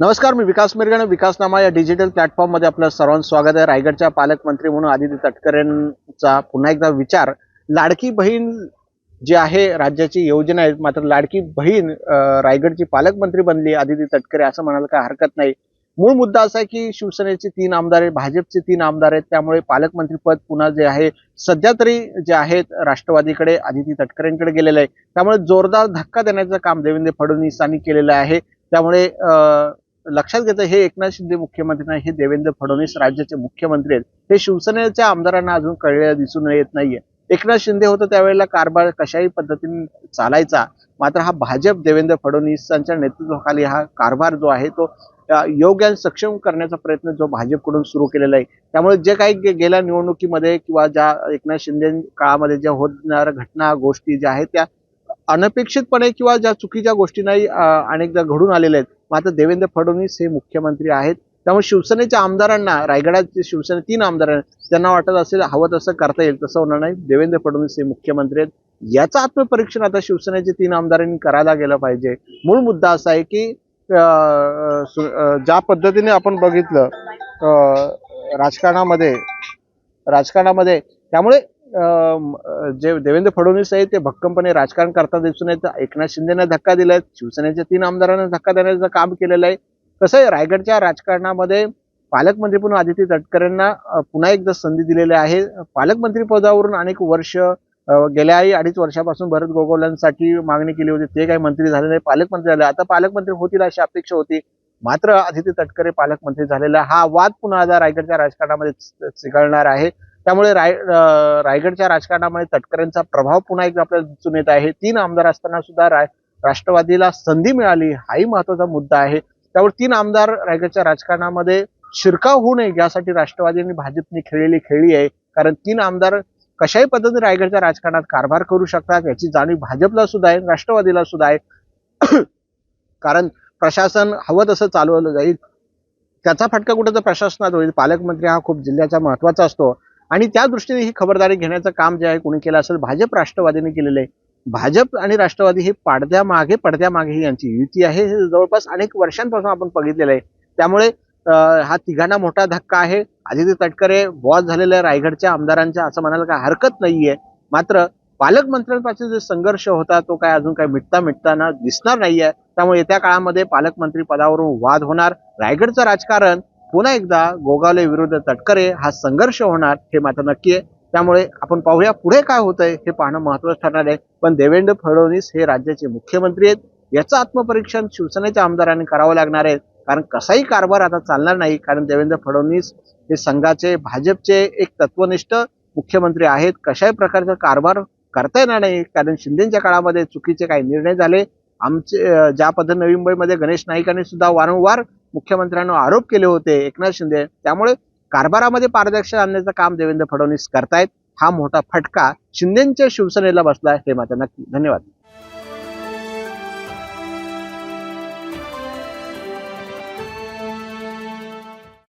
नमस्कार मी विकास मिरगण. विकासनामा या डिजिटल प्लॅटफॉर्ममध्ये आपलं सर्वांचं स्वागत आहे. रायगडच्या पालकमंत्री म्हणून आदित्य तटकरेंचा पुन्हा एकदा विचार. लाडकी बहीण जी आहे राज्याची योजना आहे मात्र लाडकी बहीण रायगडची पालकमंत्री बनली आदिती तटकरे असं म्हणायला काय हरकत नाही. मूळ मुद्दा असा आहे की शिवसेनेचे तीन आमदार आहेत भाजपचे तीन आमदार आहेत. त्यामुळे पालकमंत्री पद पुन्हा जे आहे सध्या तरी जे आहेत राष्ट्रवादीकडे आदिती तटकरेंकडे गेलेलं आहे त्यामुळे जोरदार धक्का देण्याचं काम देवेंद्र फडणवीसांनी केलेलं आहे. त्यामुळे लक्षात घेतं हे एकनाथ शिंदे मुख्यमंत्री नाही हे देवेंद्र फडणवीस राज्याचे मुख्यमंत्री आहेत. हे शिवसेनेच्या आमदारांना अजून कळलेलं दिसून येत नाहीये. एकनाथ शिंदे होतं त्यावेळेला कारभार कशाही पद्धतीने चालायचा. मात्र हा भाजप देवेंद्र फडणवीसांच्या नेतृत्वाखाली हा कारभार जो आहे तो योग्य आणि सक्षम करण्याचा प्रयत्न जो भाजपकडून सुरू केलेला आहे. त्यामुळे जे काही गे- गेल्या निवडणुकीमध्ये किंवा ज्या एकनाथ शिंदे काळामध्ये ज्या होणाऱ्या घटना गोष्टी ज्या आहेत त्या अनपेक्षितपणे किंवा ज्या चुकीच्या गोष्टी नाही अनेकदा घडून आलेल्या आहेत. मात्र देवेंद्र फडणवीस हे मुख्यमंत्री आहेत. त्यामुळे शिवसेनेच्या आमदारांना रायगडाचे शिवसेने तीन आमदार आहेत. त्यांना वाटत असेल हवं तसं करता येईल तसं होणार नाही. देवेंद्र फडणवीस हे मुख्यमंत्री आहेत. याचं आत्मपरीक्षण आता शिवसेनेचे तीन आमदारांनी करायला गेलं पाहिजे. मूळ मुद्दा असा आहे की ज्या पद्धतीने आपण बघितलं राजकारणामध्ये राजकारणामध्ये त्यामुळे जे देवेंद्र फडणवीस आहेत ते भक्कमपणे राजकारण करताना दिसून येत. एकनाथ शिंदेना धक्का दिलाय. शिवसेनेच्या तीन आमदारांना धक्का देण्याचं काम केलेलं आहे. कसं आहे रायगडच्या राजकारणामध्ये पालकमंत्री म्हणून आदित्य तटकरेंना पुन्हा एकदा संधी दिलेली आहे. पालकमंत्री पदावरून अनेक वर्ष गेल्या गेल्याही अडीच वर्षापासून भरत गोगोलांसाठी मागणी केली होती. ते काही मंत्री झाले नाही पालकमंत्री झाले. आता पालकमंत्री होतील अशी अपेक्षा होती. मात्र आदित्य तटकरे पालकमंत्री झालेला हा वाद पुन्हा आता रायगडच्या राजकारणामध्ये चिघळणार आहे. त्यामुळे राय रायगडच्या राजकारणामध्ये तटकरेंचा प्रभाव पुन्हा एकदा आपल्याला दिसून येत आहे. तीन आमदार असताना सुद्धा राय राष्ट्रवादीला संधी मिळाली हाही महत्त्वाचा मुद्दा आहे. त्यामुळे तीन आमदार रायगडच्या राजकारणामध्ये शिरकाव होऊ नये यासाठी राष्ट्रवादी आणि भाजपने खेळलेली खेळी आहे. कारण तीन आमदार कशाही पद्धतीने रायगडच्या राजकारणात कारभार करू शकतात याची जाणीव भाजपला सुद्धा आहे राष्ट्रवादीला सुद्धा आहे. कारण प्रशासन हवं तसं चालवलं जाईल. त्याचा फटका कुठं तर प्रशासनात होईल. पालकमंत्री हा खूप जिल्ह्याचा महत्त्वाचा असतो. आणि त्या दृष्टीने ही खबरदारी घेण्याचं काम जे आहे कोणी केलं असेल भाजप राष्ट्रवादीने केलेलं आहे. भाजप आणि राष्ट्रवादी हे पाडद्यामागे पडद्यामागे ही यांची युती आहे. हे जवळपास अनेक वर्षांपासून आपण बघितलेलं आहे. त्यामुळे हा तिघांना मोठा धक्का आहे. आदित्य तटकरे बॉस झालेल्या रायगडच्या आमदारांच्या असं म्हणायला काय हरकत नाहीये. मात्र पालकमंत्र्यांपासून जो संघर्ष होता तो काय अजून काय मिटता मिटताना दिसणार नाहीये. त्यामुळे येत्या काळामध्ये पालकमंत्री पदावरून वाद होणार. रायगडचं राजकारण पुन्हा एकदा गोगावले विरुद्ध तटकरे हा संघर्ष होणार हे मात्र नक्की आहे. त्यामुळे आपण पाहूया पुढे काय होतंय हे पाहणं महत्वाचं ठरणार आहे. पण देवेंद्र फडणवीस हे राज्याचे मुख्यमंत्री आहेत. याचं आत्मपरीक्षण शिवसेनेच्या आमदारांनी करावं लागणार आहे. कारण कसाही कारभार आता चालणार नाही. कारण देवेंद्र फडणवीस हे संघाचे भाजपचे एक तत्वनिष्ठ मुख्यमंत्री आहेत. कशाही प्रकारचा कारभार करता येणार नाही. कारण शिंदेच्या काळामध्ये चुकीचे काही निर्णय झाले. आमचे ज्या पद्धतीने नवी मुंबईमध्ये गणेश नाईकांनी सुद्धा वारंवार मुख्यमंत्र्यांवर आरोप केले होते एकनाथ शिंदे. त्यामुळे कारभारामध्ये पारदर्शक आणण्याचं काम देवेंद्र फडणवीस करतायत. हा मोठा फटका शिंदेच्या शिवसेनेला बसला हे मात्र नक्की. धन्यवाद.